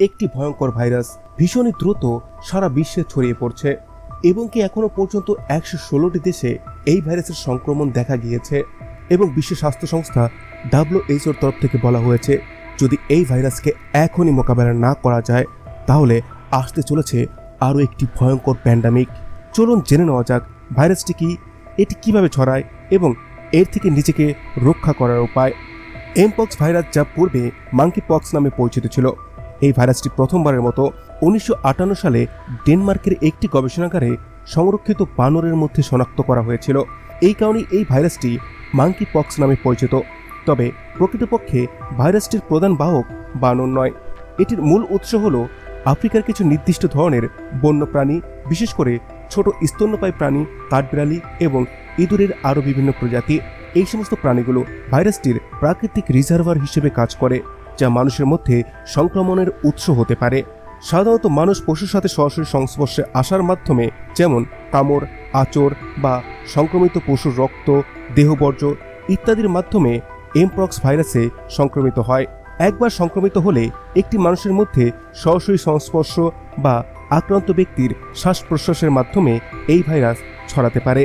একটি ভয়ঙ্কর ভাইরাস ভীষণই দ্রুত সারা বিশ্বে ছড়িয়ে পড়ছে এবং কি এখনও পর্যন্ত একশো ষোলোটি দেশে এই ভাইরাসের সংক্রমণ দেখা গিয়েছে এবং বিশ্ব স্বাস্থ্য সংস্থা ডাব্লিউএইচওর তরফ থেকে বলা হয়েছে, যদি এই ভাইরাসকে এখনই মোকাবেলা না করা যায়, তাহলে আসতে চলেছে আরও একটি ভয়ঙ্কর প্যান্ডামিক। চলুন জেনে নেওয়া যাক ভাইরাসটি কি, এটি কীভাবে ছড়ায় এবং এর থেকে নিজেকে রক্ষা করার উপায়। এমপক্স ভাইরাস যা পূর্বে মাঙ্কি পক্স নামে পরিচিত ছিল। এই ভাইরাসটি প্রথমবারের মতো উনিশশো আটান্ন সালে ডেনমার্কের একটি গবেষণাগারে সংরক্ষিত বানরের মধ্যে শনাক্ত করা হয়েছিল। এই কারণে এই ভাইরাসটি মাঙ্কি পক্স নামে পরিচিত। তবে প্রকৃতপক্ষে ভাইরাসটির প্রধান বাহক বানর নয়। এটির মূল উৎস হল আফ্রিকার কিছু নির্দিষ্ট ধরনের বন্যপ্রাণী, বিশেষ করে ছোট স্তন্যপায়ী প্রাণী কাঠবিড়ালি এবং ইঁদুরের আরও বিভিন্ন প্রজাতি। এই সমস্ত প্রাণীগুলো ভাইরাসটির প্রাকৃতিক রিজার্ভার হিসেবে কাজ করে। যা মানুষের মধ্যে সংক্রমণের উৎস হতে পারে। সাধারণত মানুষ পশুর সাথে সরাসরি সংস্পর্শে আসার মাধ্যমে যেমন কামড় আচর বা সংক্রমিত পশুর রক্ত, দেহবর্জ্য ইত্যাদির মাধ্যমে এমপ্রক্স ভাইরাসে সংক্রমিত হয়। একবার সংক্রমিত হলে একটি মানুষের মধ্যে সরাসরি সংস্পর্শ বা আক্রান্ত ব্যক্তির শ্বাস প্রশ্বাসের মাধ্যমে এই ভাইরাস ছড়াতে পারে।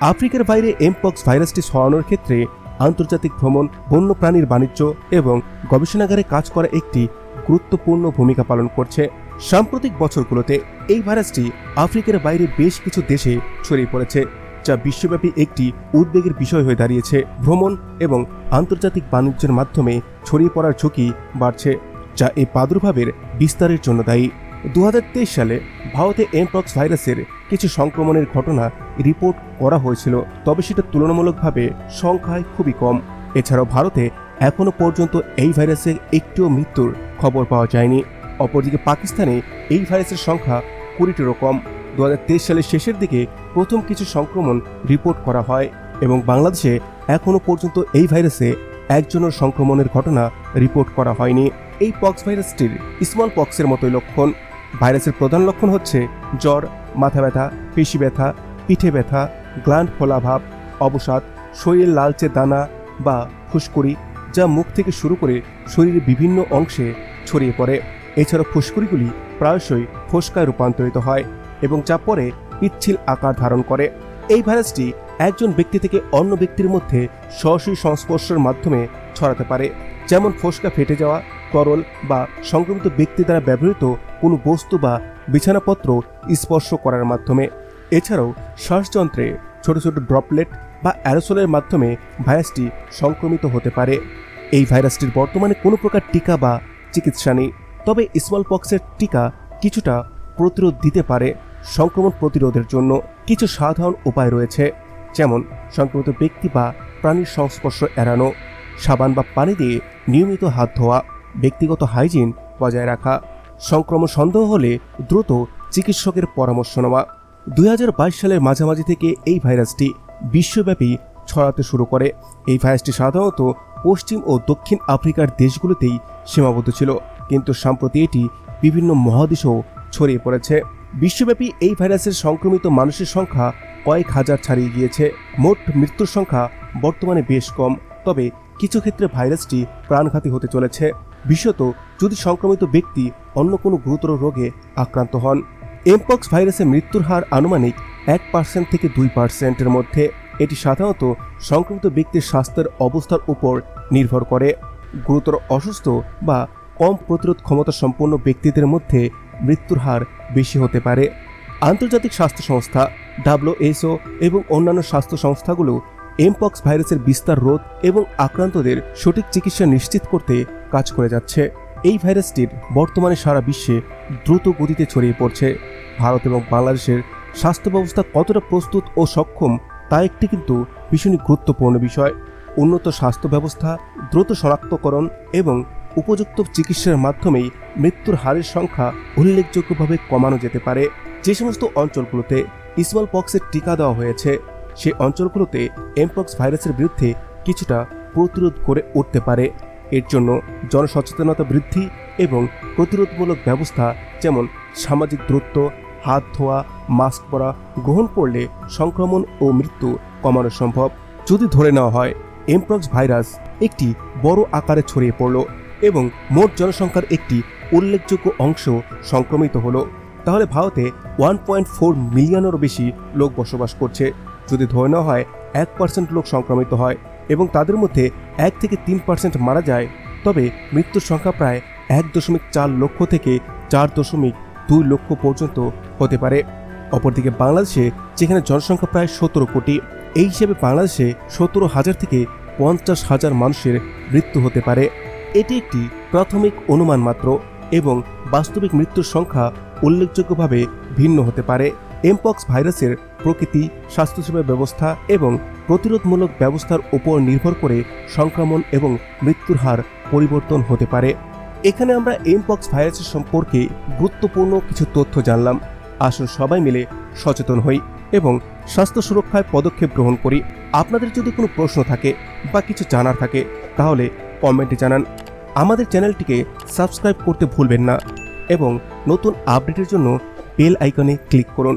আফ্রিকার বাইরে এমপক্স ভাইরাসটি ছড়ানোর ক্ষেত্রে আন্তর্জাতিক ভ্রমণ, বন্যপ্রাণীর বাণিজ্য এবং গবেষণাগারে কাজ করা একটি গুরুত্বপূর্ণ ভূমিকা পালন করছে। সাম্প্রতিক বছরগুলোতে এই ভাইরাসটি আফ্রিকার বাইরে বেশ কিছু দেশে ছড়িয়ে পড়েছে, যা বিশ্বব্যাপী একটি উদ্বেগের বিষয় হয়ে দাঁড়িয়েছে। ভ্রমণ এবং আন্তর্জাতিক বাণিজ্যের মাধ্যমে ছড়িয়ে পড়ার ঝুঁকি বাড়ছে, যা এই প্রাদুর্ভাবের বিস্তারের জন্য দায়ী। দু হাজার তেইশ সালে ভারতে এমপক্স ভাইরাসের কিছু সংক্রমণের ঘটনা রিপোর্ট করা হয়েছিল, তবে সেটা তুলনামূলকভাবে সংখ্যায় খুবই কম। এছাড়াও ভারতে এখনও পর্যন্ত এই ভাইরাসের একটিও মৃত্যুর খবর পাওয়া যায়নি। অপরদিকে পাকিস্তানে এই ভাইরাসের সংখ্যা কুড়িটিরও কম। দু হাজার তেইশ সালের শেষের দিকে প্রথম কিছু সংক্রমণ রিপোর্ট করা হয় এবং বাংলাদেশে এখনও পর্যন্ত এই ভাইরাসে একজনের সংক্রমণের ঘটনা রিপোর্ট করা হয়নি। এই পক্স ভাইরাসটির স্মল পক্সের মতোই লক্ষণ। ভাইরাসের প্রধান লক্ষণ হচ্ছে জ্বর মাথা ব্যথা, পেশি ব্যথা, পিঠে ব্যথা গ্ল্যান্ড ফোলাভাব, অবসাদ শরীর লালচে দানা বা ফুসকুড়ি যা মুখ থেকে শুরু করে শরীরের বিভিন্ন অংশে ছড়িয়ে পড়ে। এছাড়া ফুসকুড়িগুলি প্রায়শই ফোসকায় রূপান্তরিত হয় এবং যা পরে পিচ্ছিল আকার ধারণ করে। এই ভাইরাসটি একজন ব্যক্তি থেকে অন্য ব্যক্তির মধ্যে সরাসরি সংস্পর্শের মাধ্যমে ছড়াতে পারে। যেমন ফোসকা ফেটে যাওয়া তরল বা সংক্রমিত ব্যক্তি দ্বারা ব্যবহৃত কোনো বস্তু বা বিছানাপত্র স্পর্শ করার মাধ্যমে। এছাড়াও শ্বাসযন্ত্রে ছোট ছোট ড্রপলেট বা অ্যারোসোলের মাধ্যমে ভাইরাসটি সংক্রমিত হতে পারে। এই ভাইরাসটির বর্তমানে কোনো প্রকার টিকা বা চিকিৎসা নেই, তবে স্মল পক্সের টিকা কিছুটা প্রতিরোধ দিতে পারে সংক্রমণ প্রতিরোধের জন্য। কিছু সাধারণ উপায় রয়েছে, যেমন সংক্রমিত ব্যক্তি বা প্রাণীর সংস্পর্শ এড়ানো, সাবান বা পানি দিয়ে নিয়মিত হাত ধোয়া। ব্যক্তিগত হাইজিন বজায় রাখা। সংক্রমণ সন্দেহ হলে দ্রুত চিকিৎসকের পরামর্শ নেওয়া। দু হাজার বাইশ সালের মাঝামাঝি থেকে এই ভাইরাসটি বিশ্বব্যাপী ছড়াতে শুরু করে। এই ভাইরাসটি সাধারণত পশ্চিম ও দক্ষিণ আফ্রিকার দেশগুলোতেই সীমাবদ্ধ ছিল, কিন্তু সম্প্রতি এটি বিভিন্ন মহাদেশেও ছড়িয়ে পড়েছে। বিশ্বব্যাপী এই ভাইরাসের সংক্রমিত মানুষের সংখ্যা কয়েক হাজার ছাড়িয়ে গিয়েছে। মোট মৃত্যুর সংখ্যা বর্তমানে বেশ কম, তবে কিছু ক্ষেত্রে ভাইরাসটি প্রাণঘাতী হতে চলেছে। বিশেষত যদি সংক্রমিত ব্যক্তি অন্য কোনো গুরুতর রোগে আক্রান্ত হন। এমপক্স ভাইরাসে মৃত্যুর হার আনুমানিক এক পার্সেন্ট থেকে দুই পার্সেন্টের মধ্যে। এটি সাধারণত সংক্রমিত ব্যক্তির স্বাস্থ্যের অবস্থার উপর নির্ভর করে। গুরুতর অসুস্থ বা কম প্রতিরোধ ক্ষমতা সম্পন্ন ব্যক্তিদের মধ্যে মৃত্যুর হার বেশি হতে পারে। আন্তর্জাতিক স্বাস্থ্য সংস্থা ডাব্লিউএসও এবং অন্যান্য স্বাস্থ্য সংস্থাগুলো এমপক্স ভাইরাসের বিস্তার রোধ এবং আক্রান্তদের সঠিক চিকিৎসা নিশ্চিত করতে কাজ করে যাচ্ছে। এই ভাইরাসটির বর্তমানে সারা বিশ্বে দ্রুত গতিতে ছড়িয়ে পড়ছে। ভারত এবং বাংলাদেশের স্বাস্থ্য ব্যবস্থা কতটা প্রস্তুত ও সক্ষম তা একটি কিন্তু ভীষণই গুরুত্বপূর্ণ বিষয়। উন্নত স্বাস্থ্য ব্যবস্থা, দ্রুত শনাক্তকরণ এবং উপযুক্ত চিকিৎসার মাধ্যমেই মৃত্যুর হারের সংখ্যা উল্লেখযোগ্যভাবে কমানো যেতে পারে। যে সমস্ত অঞ্চলগুলোতে স্মল পক্সের টিকা দেওয়া হয়েছে সেই অঞ্চলগুলোতে এমপক্স ভাইরাসের বিরুদ্ধে কিছুটা প্রতিরোধ করে উঠতে পারে। এর জন্য জনসচেতনতা বৃদ্ধি এবং প্রতিরোধমূলক ব্যবস্থা যেমন সামাজিক দূরত্ব, হাত ধোয়া, মাস্ক পরা গ্রহণ করলে সংক্রমণ ও মৃত্যু কমানো সম্ভব। যদি ধরে নেওয়া হয় এমপ্রক্স ভাইরাস একটি বড় আকারে ছড়িয়ে পড়ল এবং মোট জনসংখ্যার একটি উল্লেখযোগ্য অংশ সংক্রমিত হলো। তাহলে ভারতে ওয়ান পয়েন্ট ফোর মিলিয়নেরও বেশি লোক বসবাস করছে। যদি ধরে নেওয়া হয়, এক পার্সেন্ট লোক সংক্রমিত হয় এবং তাদের মধ্যে এক থেকে তিন পার্সেন্ট মারা যায়, তবে মৃত্যুর সংখ্যা প্রায় এক দশমিক চার লক্ষ থেকে চার দশমিক দুই লক্ষ পর্যন্ত হতে পারে। অপরদিকে বাংলাদেশে, যেখানে জনসংখ্যা প্রায় সতেরো কোটি, এই হিসেবে বাংলাদেশে সতেরো হাজার থেকে পঞ্চাশ হাজার মানুষের মৃত্যু হতে পারে। এটি একটি প্রাথমিক অনুমান মাত্র এবং বাস্তবিক মৃত্যুর সংখ্যা উল্লেখযোগ্যভাবে ভিন্ন হতে পারে। এমপক্স ভাইরাসের প্রকৃতি, স্বাস্থ্যসেবা ব্যবস্থা এবং প্রতিরোধমূলক ব্যবস্থার উপর নির্ভর করে সংক্রমণ এবং মৃত্যুর হার পরিবর্তন হতে পারে। এখানে আমরা এমপক্স ভাইরাসের সম্পর্কে গুরুত্বপূর্ণ কিছু তথ্য জানলাম। আসুন সবাই মিলে সচেতন হই এবং স্বাস্থ্য সুরক্ষায় পদক্ষেপ গ্রহণ করি। আপনাদের যদি কোনো প্রশ্ন থাকে বা কিছু জানার থাকে, তাহলে কমেন্টে জানান। আমাদের চ্যানেলটিকে সাবস্ক্রাইব করতে ভুলবেন না এবং নতুন আপডেটের জন্য বেল আইকনে ক্লিক করুন।